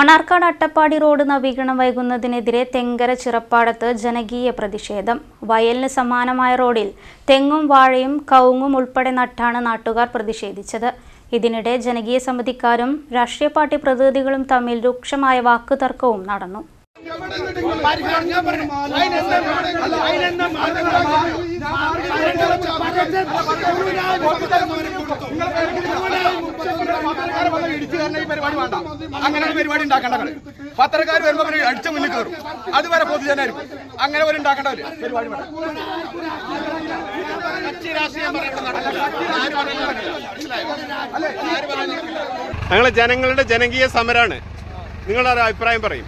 Mannarkkad Attappadi road നവീകരണം വൈകുന്നതിനെതിരെ തെങ്കര ചിറപ്പാടത്ത് ജനകീയ പ്രതിഷേധം. വയലിന് സമാനമായ റോഡിൽ തെങ്ങും വാഴയും കവുങ്ങും ഉൾപ്പെടെ നട്ടാണ് നാട്ടുകാർ പ്രതിഷേധിച്ചത്. ഇതിനിടെ ജനകീയ സമിതിക്കാരും രാഷ്ട്രീയ പാർട്ടി പ്രതിനിധികളും തമ്മിൽ രൂക്ഷമായ വാക്കുതർക്കവും നടന്നു. അങ്ങനെ ഒരു പരിപാടി ഉണ്ടാക്കേണ്ട കളി പത്രക്കാർ വരുമ്പോൾ അവർ അടിച്ച മുന്നിൽ കയറും അതുവരെ പൊതുജനായിരിക്കും. അങ്ങനെ ഒരു ഉണ്ടാക്കേണ്ടവര്. പരിപാടി വേണ്ട. ഞങ്ങൾ ജനങ്ങളുടെ ജനകീയ സമരമാണ് നിങ്ങളൊരു അഭിപ്രായം പറയും.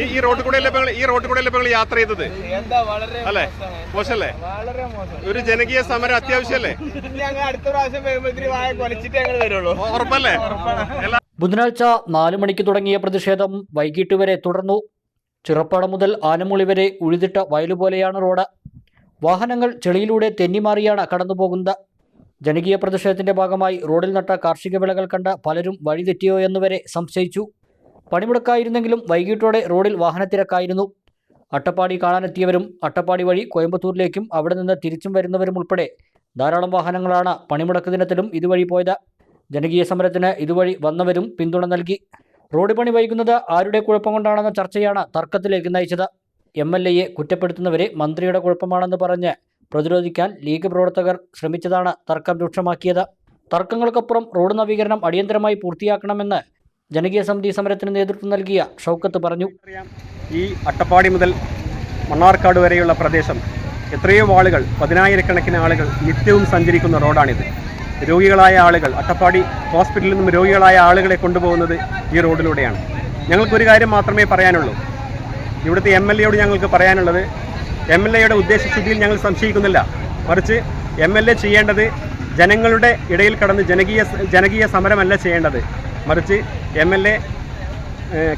ഈ ഈ റോഡ് കൂടെ ഈ റോഡ് കൂടെ നിങ്ങൾ യാത്ര ചെയ്തത്? എന്താ വളരെ അല്ലേ? മോശല്ലേ? വളരെ മോശം. ഒരു ജനകീയ സമരം അത്യാവശ്യല്ലേ അടുത്ത പ്രാവശ്യം വരുമ്പോഴത്തേക്ക് വായ കൊലച്ചിട്ട് ഞങ്ങൾ വരുള്ളൂ. ഉറപ്പല്ലേ? ബുധനാഴ്ച നാലു മണിക്ക് തുടങ്ങിയ പ്രതിഷേധം വൈകിട്ട് വരെ തുടർന്നു. ചിറപ്പാടം മുതൽ ആനമുളി വരെ ഉഴുതിട്ട വയലുപോലെയാണ് റോഡ്. വാഹനങ്ങൾ ചെളിയിലൂടെ തെന്നിമാറിയാണ് കടന്നുപോകുന്നത്. ജനകീയ പ്രതിഷേധത്തിന്റെ ഭാഗമായി റോഡിൽ നട്ട കാർഷിക വിളകൾ കണ്ട പലരും വഴിതെറ്റിയോ എന്നുവരെ സംശയിച്ചു. പണിമുടക്കായിരുന്നെങ്കിലും വൈകിട്ടോടെ റോഡിൽ വാഹനത്തിരക്കായിരുന്നു. അട്ടപ്പാടി കാണാനെത്തിയവരും അട്ടപ്പാടി വഴി കോയമ്പത്തൂരിലേക്കും അവിടെ നിന്ന് തിരിച്ചും വരുന്നവരും ഉൾപ്പെടെ ധാരാളം വാഹനങ്ങളാണ് പണിമുടക്ക് ദിനത്തിലും ഇതുവഴി പോയത്. ജനകീയ സമരത്തിന് ഇതുവഴി വന്നവരും പിന്തുണ നൽകി. റോഡ് പണി വൈകുന്നത് ആരുടെ കുഴപ്പം കൊണ്ടാണെന്ന ചർച്ചയാണ് തർക്കത്തിലേക്ക് നയിച്ചത്. എം എൽ എയെ കുറ്റപ്പെടുത്തുന്നവരെ മന്ത്രിയുടെ കുഴപ്പമാണെന്ന് പറഞ്ഞ് പ്രതിരോധിക്കാൻ ലീഗ് പ്രവർത്തകർ ശ്രമിച്ചതാണ് തർക്കം രൂക്ഷമാക്കിയത്. തർക്കങ്ങൾക്കപ്പുറം റോഡ് നവീകരണം അടിയന്തരമായി പൂർത്തിയാക്കണമെന്ന് ജനകീയ സമിതി സമരത്തിന് നേതൃത്വം നൽകിയ ഷൗക്കത്ത് പറഞ്ഞു. ഈ അട്ടപ്പാടി മുതൽ മണ്ണാർക്കാട് വരെയുള്ള പ്രദേശം എത്രയോ ആളുകൾ പതിനായിരക്കണക്കിന് ആളുകൾ നിത്യവും സഞ്ചരിക്കുന്ന റോഡാണിത്. രോഗികളായ ആളുകൾ അട്ടപ്പാടി ഹോസ്പിറ്റലിൽ നിന്നും രോഗികളായ ആളുകളെ കൊണ്ടുപോകുന്നത് ഈ റോഡിലൂടെയാണ്. ഞങ്ങൾക്കൊരു കാര്യം മാത്രമേ പറയാനുള്ളൂ. ഇവിടുത്തെ എം എൽ എയോട് ഞങ്ങൾക്ക് പറയാനുള്ളത് എം എൽ എയുടെ ഉദ്ദേശശുദ്ധിയിൽ ഞങ്ങൾ സംശയിക്കുന്നില്ല. മറിച്ച് എം എൽ എ ചെയ്യേണ്ടത് ജനങ്ങളുടെ ഇടയിൽ കടന്ന് ജനകീയ ജനകീയ സമരമല്ല ചെയ്യേണ്ടത്. മറിച്ച് എം എൽ എ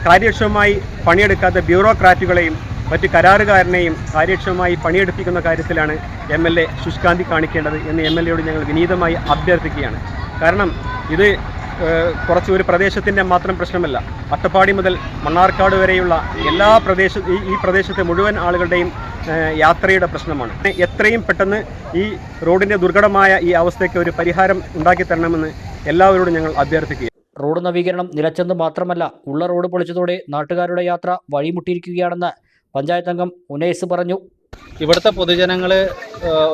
കാര്യക്ഷമമായി പണിയെടുക്കാത്ത ബ്യൂറോക്രാറ്റുകളെയും മറ്റ് കരാറുകാരനെയും കാര്യക്ഷമമായി പണിയെടുപ്പിക്കുന്ന കാര്യത്തിലാണ് എം എൽ എ ശുഷ്കാന്തി കാണിക്കേണ്ടത് എന്ന് എം എൽ എയോട് ഞങ്ങൾ വിനീതമായി അഭ്യർത്ഥിക്കുകയാണ്. കാരണം ഇത് കുറച്ച് ഒരു പ്രദേശത്തിന്റെ മാത്രം പ്രശ്നമല്ല. അട്ടപ്പാടി മുതൽ മണ്ണാർക്കാട് വരെയുള്ള എല്ലാ പ്രദേശ ഈ പ്രദേശത്തെ മുഴുവൻ ആളുകളുടെയും യാത്രയുടെ പ്രശ്നമാണ്. എത്രയും പെട്ടെന്ന് ഈ റോഡിന്റെ ദുർഘടമായ ഈ അവസ്ഥയ്ക്ക് ഒരു പരിഹാരം ഉണ്ടാക്കി തരണമെന്ന് എല്ലാവരോടും ഞങ്ങൾ അഭ്യർത്ഥിക്കുക റോഡ് നവീകരണം നിലച്ചെന്ന് മാത്രമല്ല ഉള്ള റോഡ് പൊളിച്ചതോടെ നാട്ടുകാരുടെ യാത്ര വഴിമുട്ടിയിരിക്കുകയാണെന്ന് പഞ്ചായത്ത് അംഗം ഉനേസ് പറഞ്ഞു. ഇവിടുത്തെ പൊതുജനങ്ങൾ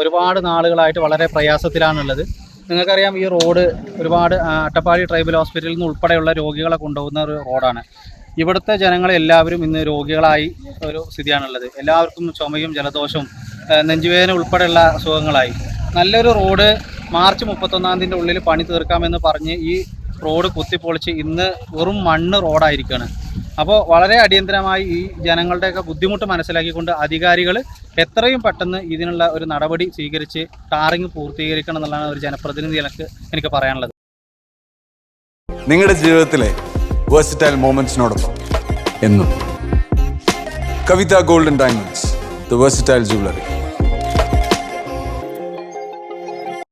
ഒരുപാട് നാളുകളായിട്ട് വളരെ പ്രയാസത്തിലാണുള്ളത്. നിങ്ങൾക്കറിയാം ഈ റോഡ് ഒരുപാട് അട്ടപ്പാടി ട്രൈബൽ ഹോസ്പിറ്റലിൽ നിന്ന് ഉൾപ്പെടെയുള്ള രോഗികളെ കൊണ്ടുപോകുന്ന ഒരു റോഡാണ്. ഇവിടുത്തെ ജനങ്ങളെല്ലാവരും ഇന്ന് രോഗികളായി ഒരു സ്ഥിതിയാണുള്ളത്. എല്ലാവർക്കും ചുമയും ജലദോഷവും നെഞ്ചുവേദന ഉൾപ്പെടെയുള്ള അസുഖങ്ങളായി. നല്ലൊരു റോഡ് മാർച്ച് മുപ്പത്തൊന്നാം തീയതിന്റെ ഉള്ളിൽ പണി തീർക്കാമെന്ന് പറഞ്ഞ് ഈ റോഡ് കുത്തിപ്പൊളിച്ച് ഇന്ന് വെറും മണ്ണ് റോഡായിരിക്കുകയാണ് അപ്പോൾ വളരെ അടിയന്തരമായി ഈ ജനങ്ങളുടെയൊക്കെ ബുദ്ധിമുട്ട് മനസ്സിലാക്കിക്കൊണ്ട് അധികാരികൾ എത്രയും പെട്ടെന്ന് ഇതിനുള്ള ഒരു നടപടി സ്വീകരിച്ച് ടാറിങ് പൂർത്തീകരിക്കണം എന്നുള്ളതാണ് ഒരു ജനപ്രതിനിധി എനിക്ക് എനിക്ക് പറയാനുള്ളത്. നിങ്ങളുടെ ജീവിതത്തിലെ വേഴ്സിറ്റൈൽ മോമെന്റ്സിനോടൊപ്പം എന്നും. Kavitha golden diamonds the versatile jewellery